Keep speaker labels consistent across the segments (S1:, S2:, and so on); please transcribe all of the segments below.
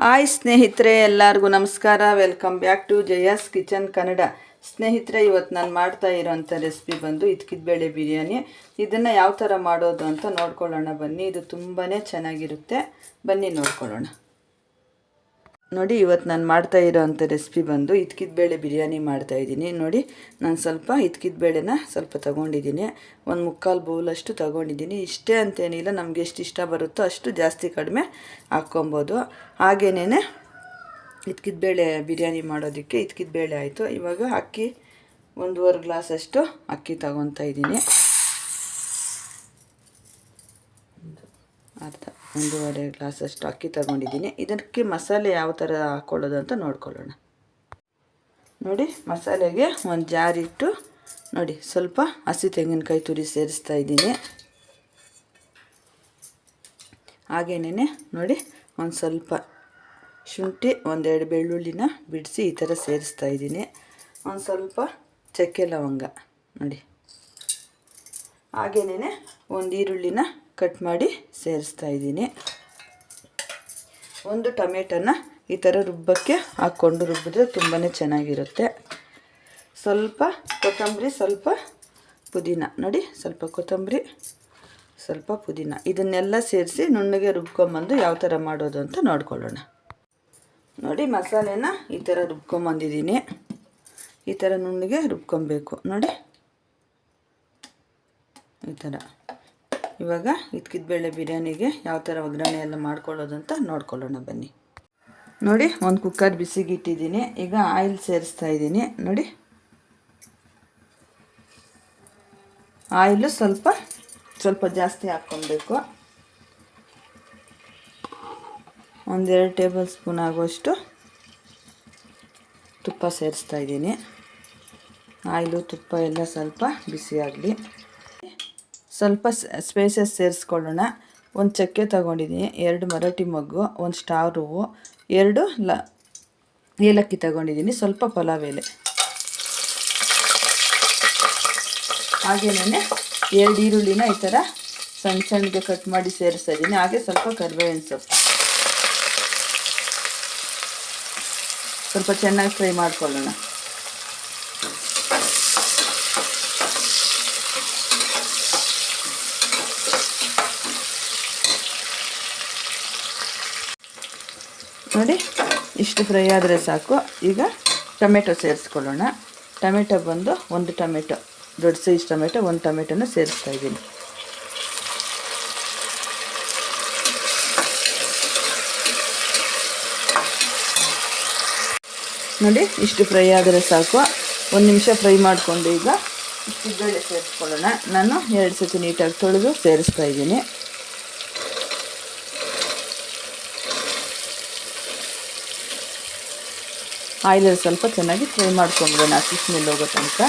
S1: Hi ಸ್ನೇಹಿತರೆ, ಎಲ್ಲರಿಗೂ ನಮಸ್ಕಾರ. Welcome back to Jaya's kitchen Kannada ಸ್ನೇಹಿತರೆ ಇವತ್ತು ನಾನು ಮಾಡ್ತಾ ಇರೋವಂಥ ರೆಸಿಪಿ ಬಂದು ಇದ್ಕಿದ್ಬೇಳೆ ಬಿರಿಯಾನಿ. ಇದನ್ನು ಯಾವ ಥರ ಮಾಡೋದು ಅಂತ ನೋಡ್ಕೊಳ್ಳೋಣ ಬನ್ನಿ. ಇದು ತುಂಬಾ ಚೆನ್ನಾಗಿರುತ್ತೆ. ಬನ್ನಿ ನೋಡ್ಕೊಳ್ಳೋಣ. ನೋಡಿ ಇವತ್ತು ನಾನು ಮಾಡ್ತಾ ಇರೋವಂಥ ರೆಸಿಪಿ ಬಂದು ಬೇಳೆ ಬಿರಿಯಾನಿ ಮಾಡ್ತಾ ಇದ್ದೀನಿ. ನೋಡಿ, ನಾನು ಸ್ವಲ್ಪ ಬೇಳೆನ ಸ್ವಲ್ಪ ತೊಗೊಂಡಿದ್ದೀನಿ. ಒಂದು ಮುಕ್ಕಾಲು ಬೌಲಷ್ಟು ತೊಗೊಂಡಿದ್ದೀನಿ. ಇಷ್ಟೇ ಅಂತೇನಿಲ್ಲ, ನಮಗೆ ಎಷ್ಟು ಇಷ್ಟ ಬರುತ್ತೋ ಅಷ್ಟು ಜಾಸ್ತಿ ಕಡಿಮೆ ಹಾಕ್ಕೊಬೋದು. ಹಾಗೇನೇ ಬೇಳೆ ಬಿರಿಯಾನಿ ಮಾಡೋದಕ್ಕೆ ಬೇಳೆ ಆಯಿತು. ಇವಾಗ ಅಕ್ಕಿ, ಒಂದೂವರೆ ಗ್ಲಾಸಷ್ಟು ಅಕ್ಕಿ ತಗೊತಾ ಇದ್ದೀನಿ. ಅರ್ಧ. ಒಂದೂವರೆ ಗ್ಲಾಸಷ್ಟು ಅಕ್ಕಿ ತಗೊಂಡಿದ್ದೀನಿ. ಇದಕ್ಕೆ ಮಸಾಲೆ ಯಾವ ಥರ ಹಾಕ್ಕೊಳ್ಳೋದು ಅಂತ ನೋಡ್ಕೊಳ್ಳೋಣ. ನೋಡಿ, ಮಸಾಲೆಗೆ ಒಂದು ಜಾರಿಟ್ಟು ನೋಡಿ, ಸ್ವಲ್ಪ ಹಸಿ ತೆಂಗಿನಕಾಯಿ ತುರಿ ಸೇರಿಸ್ತಾ ಇದ್ದೀನಿ. ಹಾಗೇನೇ ನೋಡಿ, ಒಂದು ಸ್ವಲ್ಪ ಶುಂಠಿ, ಒಂದೆರಡು ಬೆಳ್ಳುಳ್ಳಿನ ಬಿಡಿಸಿ ಈ ಥರ ಸೇರಿಸ್ತಾ ಇದ್ದೀನಿ. ಒಂದು ಸ್ವಲ್ಪ ಚಕ್ಕೆ ಲವಂಗ ನೋಡಿ. ಹಾಗೇನೇ ಒಂದು ಈರುಳ್ಳಿನ ಕಟ್ ಮಾಡಿ ಸೇರಿಸ್ತಾ ಇದ್ದೀನಿ. ಒಂದು ಟೊಮೆಟೊನ ಈ ಥರ ರುಬ್ಬಕ್ಕೆ ಹಾಕ್ಕೊಂಡು ರುಬ್ಬಿದ್ರೆ ತುಂಬಾ ಚೆನ್ನಾಗಿರುತ್ತೆ. ಸ್ವಲ್ಪ ಕೊತ್ತಂಬರಿ, ಸ್ವಲ್ಪ ಪುದೀನ. ನೋಡಿ, ಸ್ವಲ್ಪ ಕೊತ್ತಂಬರಿ, ಸ್ವಲ್ಪ ಪುದೀನ. ಇದನ್ನೆಲ್ಲ ಸೇರಿಸಿ ನುಣ್ಣಗೆ ರುಬ್ಕೊಂಬಂದು ಯಾವ ಥರ ಮಾಡೋದು ಅಂತ ನೋಡ್ಕೊಳ್ಳೋಣ. ನೋಡಿ, ಮಸಾಲೆನ ಈ ಥರ ರುಬ್ಕೊಂಬಂದಿದ್ದೀನಿ. ಈ ಥರ ನುಣ್ಣಗೆ ರುಬ್ಕೊಬೇಕು. ನೋಡಿ, ಈ ಥರ. ಇವಾಗ ಬೇಳೆ ಬಿರಿಯಾನಿಗೆ ಯಾವ ಥರ ಒಗ್ಗರಣೆ ಎಲ್ಲ ಅಂತ ನೋಡ್ಕೊಳ್ಳೋಣ ಬನ್ನಿ. ನೋಡಿ, ಒಂದು ಕುಕ್ಕರ್ ಬಿಸಿಗೆ ಇಟ್ಟಿದ್ದೀನಿ ಈಗ ಆಯಿಲ್ ಸೇರಿಸ್ತಾ ಇದ್ದೀನಿ. ನೋಡಿ. ಆಯಿಲು ಸ್ವಲ್ಪ ಸ್ವಲ್ಪ ಜಾಸ್ತಿ ಹಾಕ್ಕೊಬೇಕು ಒಂದೆರಡು ಟೇಬಲ್ ಸ್ಪೂನ್ ಆಗುವಷ್ಟು ತುಪ್ಪ ಸೇರಿಸ್ತಾ ಇದ್ದೀನಿ. ಆಯಿಲು, ತುಪ್ಪ ಎಲ್ಲ ಸ್ವಲ್ಪ ಬಿಸಿಯಾಗಲಿ. ಸ್ವಲ್ಪ ಸ್ಪೇಸಸ್ ಸೇರಿಸ್ಕೊಳ್ಳೋಣ. ಒಂದು ಚಕ್ಕೆ ತಗೊಂಡಿದ್ದೀನಿ ಎರಡು ಮರಾಠಿ ಮೊಗ್ಗು, ಒಂದು ಸ್ಟಾರ್ ಹೂವು, ಎರಡು ಲ, ಏಲಕ್ಕಿ ತಗೊಂಡಿದ್ದೀನಿ ಸ್ವಲ್ಪ ಪಲಾವ್ ಎಲೆ. ಹಾಗೇನೇ ಎರಡು ಈರುಳ್ಳಿನ ಈ ಥರ ಸಣ್ಣ ಸಣ್ಣಗೆ ಕಟ್ ಮಾಡಿ ಸೇರಿಸ್ತಾ ಇದ್ದೀನಿ ಹಾಗೆ ಸ್ವಲ್ಪ ಕರಿಬೇವಿನ ಸೊಪ್ಪು. ಸ್ವಲ್ಪ ಚೆನ್ನಾಗಿ ಫ್ರೈ ಮಾಡ್ಕೊಳ್ಳೋಣ. ನೋಡಿ, ಇಷ್ಟು ಫ್ರೈ ಆದರೆ ಸಾಕು. ಈಗ ಟೊಮೆಟೊ ಸೇರಿಸ್ಕೊಳ್ಳೋಣ. ಟೊಮೆಟೊ ಬಂದು ಒಂದು ಟೊಮೆಟೊ, ದೊಡ್ಡ ಸೈಜ್ ಟೊಮೆಟೊ, ಒಂದು ಟೊಮೆಟೊನ ಸೇರಿಸ್ತಾ ಇದ್ದೀನಿ. ನೋಡಿ, ಇಷ್ಟು ಫ್ರೈ ಆದರೆ ಸಾಕು. ಒಂದು ನಿಮಿಷ ಫ್ರೈ ಮಾಡಿಕೊಂಡು ಈಗ ಇಷ್ಟು ಬೇಳೆ ಸೇರಿಸ್ಕೊಳ್ಳೋಣ. ನಾನು ಎರಡು ಸತಿ ನೀಟಾಗಿ ತೊಳೆದು ಸೇರಿಸ್ತಾ ಇದ್ದೀನಿ. ಆಯಿಲಲ್ಲಿ ಸ್ವಲ್ಪ ಚೆನ್ನಾಗಿ ಫ್ರೈ ಮಾಡ್ಕೊಂಡ್ಬಿಡೋಣ ಫಿಶ್ ಮೇಲೆ ಹೋಗೋ ತನಕ.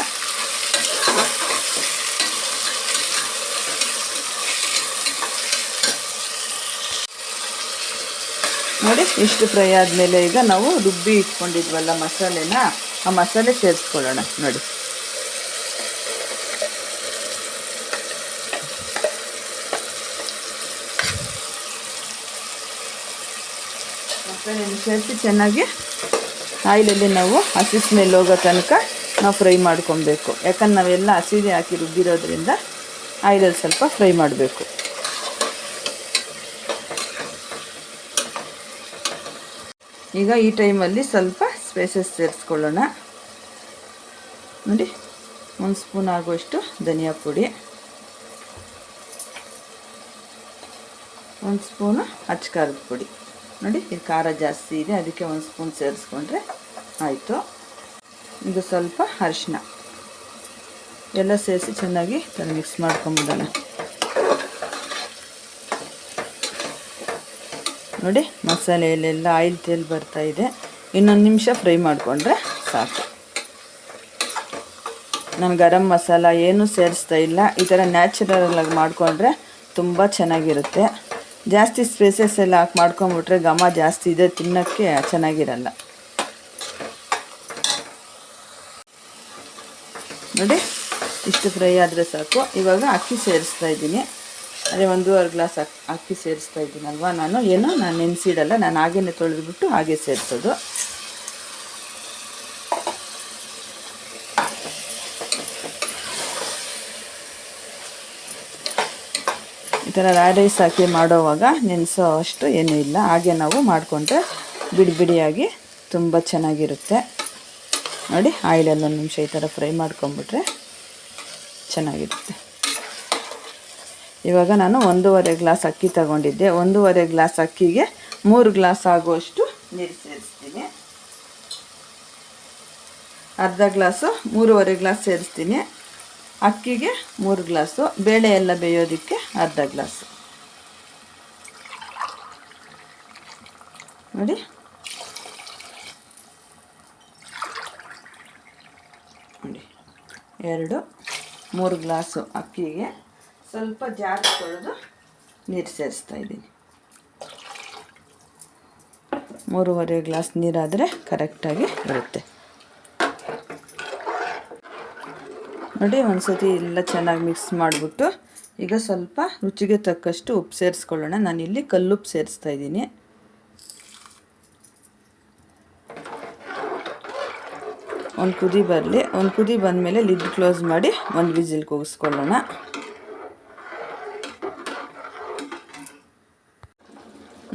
S1: ನೋಡಿ, ಇಷ್ಟು ಫ್ರೈ ಆದಮೇಲೆ ಈಗ ನಾವು ರುಬ್ಬಿ ಇಟ್ಕೊಂಡಿದ್ವಲ್ಲ ಮಸಾಲೆನ, ಆ ಮಸಾಲೆ ಸೇರಿಸ್ಕೊಳ್ಳೋಣ, ನೋಡಿ. ಮಸಾಲೆಯನ್ನು ಸೇರಿಸಿ ಚೆನ್ನಾಗಿ ಆಯಿಲಲ್ಲಿ ನಾವು ಹಸಿ ಸ್ಮೆಲ್ ಹೋಗೋ ತನಕ ನಾವು ಫ್ರೈ ಮಾಡ್ಕೊಬೇಕು. ಯಾಕಂದ್ರೆ ನಾವೆಲ್ಲ ಹಸಿದೆ ಹಾಕಿ ರುಬ್ಬಿರೋದ್ರಿಂದ ಆಯಿಲಲ್ಲಿ ಸ್ವಲ್ಪ ಫ್ರೈ ಮಾಡಬೇಕು. ಈಗ ಈ ಟೈಮಲ್ಲಿ ಸ್ವಲ್ಪ ಸ್ಪೈಸಸ್ ಸೇರಿಸ್ಕೊಳ್ಳೋಣ. ನೋಡಿ, ಒಂದು ಸ್ಪೂನ್ ಆಗುವಷ್ಟು ಧನಿಯಾ ಪುಡಿ. ಒಂದು ಸ್ಪೂನು ಅಚ್ಚಕಾರದ ಪುಡಿ. ನೋಡಿ ಖಾರ ಜಾಸ್ತಿ ಇದೆ, ಅದಕ್ಕೆ ಒಂದು ಸ್ಪೂನ್ ಸೇರಿಸ್ಕೊಂಡ್ರೆ ಆಯಿತು. ಇದು ಸ್ವಲ್ಪ ಅರಿಶಿನ ಎಲ್ಲ ಸೇರಿಸಿ ಚೆನ್ನಾಗಿ ಮಿಕ್ಸ್ ಮಾಡ್ಕೊಂಬಿಡೋಣ. ನೋಡಿ ಮಸಾಲೆಯಲ್ಲೆಲ್ಲ ಆಯಿಲ್ ತೇಲ್ ಬರ್ತಾ ಇದೆ. ಇನ್ನೊಂದು ನಿಮಿಷ ಫ್ರೈ ಮಾಡಿಕೊಂಡ್ರೆ ಸಾಕು. ನಾನು ಗರಂ ಮಸಾಲ ಏನೂ ಸೇರಿಸ್ತಾ ಇಲ್ಲ. ಈ ಥರ ನ್ಯಾಚುರಲಾಗಿ ಮಾಡಿಕೊಂಡ್ರೆ ತುಂಬ ಚೆನ್ನಾಗಿರುತ್ತೆ. ಜಾಸ್ತಿ ಸ್ಪೇಸಸ್ ಎಲ್ಲ ಹಾಕಿ ಮಾಡ್ಕೊಂಬಿಟ್ರೆ ಘಮ ಜಾಸ್ತಿ ಇದೆ, ತಿನ್ನೋಕ್ಕೆ ಚೆನ್ನಾಗಿರಲ್ಲ. ನೋಡಿ, ಇಷ್ಟು ಫ್ರೈ ಆದರೆ ಸಾಕು. ಇವಾಗ ಅಕ್ಕಿ ಸೇರಿಸ್ತಾ ಇದ್ದೀನಿ. ಅದೇ ಒಂದೂವರೆ ಗ್ಲಾಸ್ ಅಕ್ಕಿ ಸೇರಿಸ್ತಾ ಇದ್ದೀನಲ್ವ? ನಾನು ಏನೋ ನಾನು ನೆನೆಸಿಡಲ್ಲ, ನಾನು ಹಾಗೇನೆ ತೊಳೆದ್ಬಿಟ್ಟು ಹಾಗೆ ಸೇರಿಸೋದು. ಈ ಥರ ರೈಸ್ ಹಾಕಿ ಮಾಡೋವಾಗ ನೆನೆಸೋ ಅಷ್ಟು ಏನೂ ಇಲ್ಲ. ಹಾಗೆ ನಾವು ಮಾಡಿಕೊಂಡ್ರೆ ಬಿಡಿ ಬಿಡಿಯಾಗಿ ತುಂಬ ಚೆನ್ನಾಗಿರುತ್ತೆ. ನೋಡಿ ಆಯಿಲಲ್ಲಿ ಒಂದು ನಿಮಿಷ ಈ ಥರ ಫ್ರೈ ಮಾಡ್ಕೊಂಬಿಟ್ರೆ ಚೆನ್ನಾಗಿರುತ್ತೆ. ಇವಾಗ ನಾನು ಒಂದೂವರೆ ಗ್ಲಾಸ್ ಅಕ್ಕಿ ತಗೊಂಡಿದ್ದೆ. ಒಂದೂವರೆ ಗ್ಲಾಸ್ ಅಕ್ಕಿಗೆ ಮೂರು ಗ್ಲಾಸ್ ಆಗುವಷ್ಟು ನೀರು ಸೇರಿಸ್ತೀನಿ. ಅರ್ಧ ಗ್ಲಾಸು, ಮೂರುವರೆ ಗ್ಲಾಸ್ ಸೇರಿಸ್ತೀನಿ. ಅಕ್ಕಿಗೆ ಮೂರು ಗ್ಲಾಸು, ಬೇಳೆ ಎಲ್ಲ ಬೇಯೋದಕ್ಕೆ ಅರ್ಧ ಗ್ಲಾಸು. ನೋಡಿ. ನೋಡಿ. ಎರಡು, ಮೂರು ಗ್ಲಾಸು ಅಕ್ಕಿಗೆ ಸ್ವಲ್ಪ ಜಾಸ್ತಿ ತೊಳೆದು ನೀರು ಸೇರಿಸ್ತಾ ಇದ್ದೀನಿ. ಮೂರುವರೆ ಗ್ಲಾಸ್ ನೀರಾದರೆ ಕರೆಕ್ಟಾಗಿ ಬರುತ್ತೆ ನೋಡಿ ಒಂದು ಸತಿ ಎಲ್ಲ ಚೆನ್ನಾಗಿ ಮಿಕ್ಸ್ ಮಾಡಿಬಿಟ್ಟು ಈಗ ಸ್ವಲ್ಪ ರುಚಿಗೆ ತಕ್ಕಷ್ಟು ಉಪ್ಪು ಸೇರಿಸ್ಕೊಳ್ಳೋಣ. ನಾನಿಲ್ಲಿ ಕಲ್ಲುಪ್ಪು ಸೇರಿಸ್ತಾ ಇದ್ದೀನಿ. ಒಂದು ಕುದಿ ಬರಲಿ. ಒಂದು ಕುದಿ ಬಂದಮೇಲೆ ಲಿಡ್ ಕ್ಲೋಸ್ ಮಾಡಿ ಒಂದು ವಿಜಿಲ್ ಕೂಗಿಸ್ಕೊಳ್ಳೋಣ.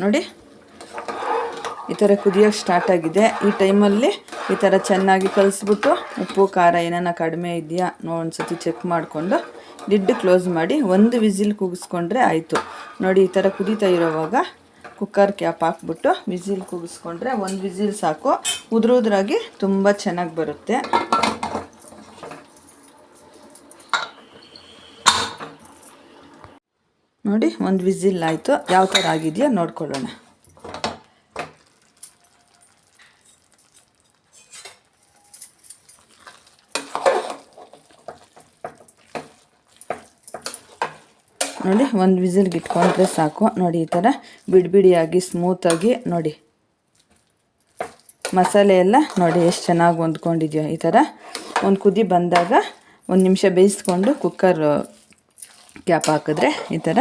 S1: ನೋಡಿ, ಈ ಥರ ಕುದಿಯೋಕ್ಕೆ ಸ್ಟಾರ್ಟ್ ಆಗಿದೆ. ಈ ಟೈಮಲ್ಲಿ ಈ ಥರ ಚೆನ್ನಾಗಿ ಕಲಿಸ್ಬಿಟ್ಟು ಉಪ್ಪು, ಖಾರ ಏನಾನ ಕಡಿಮೆ ಇದೆಯಾ ನೋ ಒಂದ್ಸತಿ ಚೆಕ್ ಮಾಡಿಕೊಂಡು ಲಿಡ್ ಕ್ಲೋಸ್ ಮಾಡಿ ಒಂದು ವಿಸಿಲ್ ಕೂಗಿಸ್ಕೊಂಡ್ರೆ ಆಯಿತು. ನೋಡಿ ಈ ಥರ ಕುದೀತಾ ಇರೋವಾಗ ಕುಕ್ಕರ್ ಕ್ಯಾಪ್ ಹಾಕ್ಬಿಟ್ಟು ವಿಸಿಲ್ ಕೂಗಿಸ್ಕೊಂಡ್ರೆ ಒಂದು ವಿಸಿಲ್ ಸಾಕು. ಉದುರುದ್ರಾಗಿ ತುಂಬ ಚೆನ್ನಾಗಿ ಬರುತ್ತೆ. ನೋಡಿ ಒಂದು ವಿಸಿಲ್ ಆಯಿತು. ಯಾವ ಥರ ಆಗಿದೆಯಾ ನೋಡ್ಕೊಳ್ಳೋಣ. ನೋಡಿ, ಒಂದು ವಿಸಿಲ್ಗೆ ಇಟ್ಕೊಂಡ್ರೆ ಸಾಕು. ನೋಡಿ, ಈ ಥರ ಬಿಡಿ ಬಿಡಿಯಾಗಿ ಸ್ಮೂತಾಗಿ ನೋಡಿ. ಮಸಾಲೆ ಎಲ್ಲ ನೋಡಿ, ಎಷ್ಟು ಚೆನ್ನಾಗಿ ಹೊಂದ್ಕೊಂಡಿದ್ಯೋ ಈ ಥರ ಒಂದು ಕುದಿ ಬಂದಾಗ ಒಂದು ನಿಮಿಷ ಬೇಯಿಸ್ಕೊಂಡು ಕುಕ್ಕರ್ ಕ್ಯಾಪ್ ಹಾಕಿದ್ರೆ ಈ ಥರ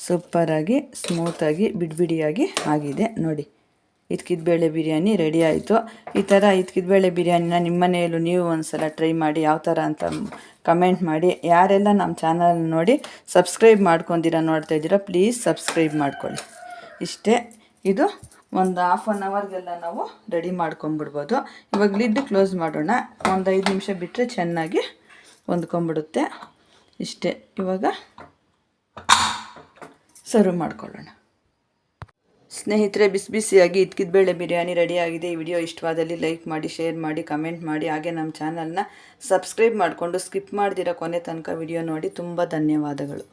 S1: ಸೂಪರಾಗಿ ಸ್ಮೂತಾಗಿ ಬಿಡಿಬಿಡಿಯಾಗಿ ಆಗಿದೆ. ನೋಡಿ. ಬೇಳೆ ಬಿರಿಯಾನಿ ರೆಡಿ ಆಯಿತು. ಈ ಥರ ಬೇಳೆ ಬಿರಿಯಾನಿನ ನಿಮ್ಮ ಮನೆಯಲ್ಲೂ ನೀವು ಒಂದು ಸಲ ಟ್ರೈ ಮಾಡಿ ಯಾವ ಥರ ಅಂತ ಕಮೆಂಟ್ ಮಾಡಿ. ಯಾರೆಲ್ಲ ನಮ್ಮ ಚಾನಲ್ ನೋಡಿ ಸಬ್ಸ್ಕ್ರೈಬ್ ಮಾಡ್ಕೊಂಡಿರ ನೋಡ್ತಾ ಇದ್ದೀರಾ ಪ್ಲೀಸ್ ಸಬ್ಸ್ಕ್ರೈಬ್ ಮಾಡ್ಕೊಳ್ಳಿ. ಇಷ್ಟೇ, ಇದು ಒಂದು ಹಾಫ್ ಆನ್ ಅವರ್ಗೆಲ್ಲ ನಾವು ರೆಡಿ ಮಾಡ್ಕೊಂಬಿಡ್ಬೋದು ಇವಾಗ ಲಿಡ್ ಕ್ಲೋಸ್ ಮಾಡೋಣ. ಒಂದು ಐದು ನಿಮಿಷ ಬಿಟ್ಟರೆ ಚೆನ್ನಾಗಿ ಹೊಂದ್ಕೊಂಬಿಡುತ್ತೆ ಇಷ್ಟೇ, ಇವಾಗ ಸರ್ವ್ ಮಾಡ್ಕೊಳ್ಳೋಣ. ಸ್ನೇಹಿತರೆ, ಬಿಸಿ ಬಿಸಿಯಾಗಿ ಬೇಳೆ ಬಿರಿಯಾನಿ ರೆಡಿಯಾಗಿದೆ. ಈ ವಿಡಿಯೋ ಇಷ್ಟವಾದಲ್ಲಿ ಲೈಕ್ ಮಾಡಿ, ಶೇರ್ ಮಾಡಿ, ಕಮೆಂಟ್ ಮಾಡಿ. ಹಾಗೆ ನಮ್ಮ ಚಾನಲ್ನ ಸಬ್ಸ್ಕ್ರೈಬ್ ಮಾಡಿಕೊಂಡು ಸ್ಕಿಪ್ ಮಾಡ್ದಿರೋ ಕೊನೆ ತನಕ ವಿಡಿಯೋ ನೋಡಿ. ತುಂಬ ಧನ್ಯವಾದಗಳು.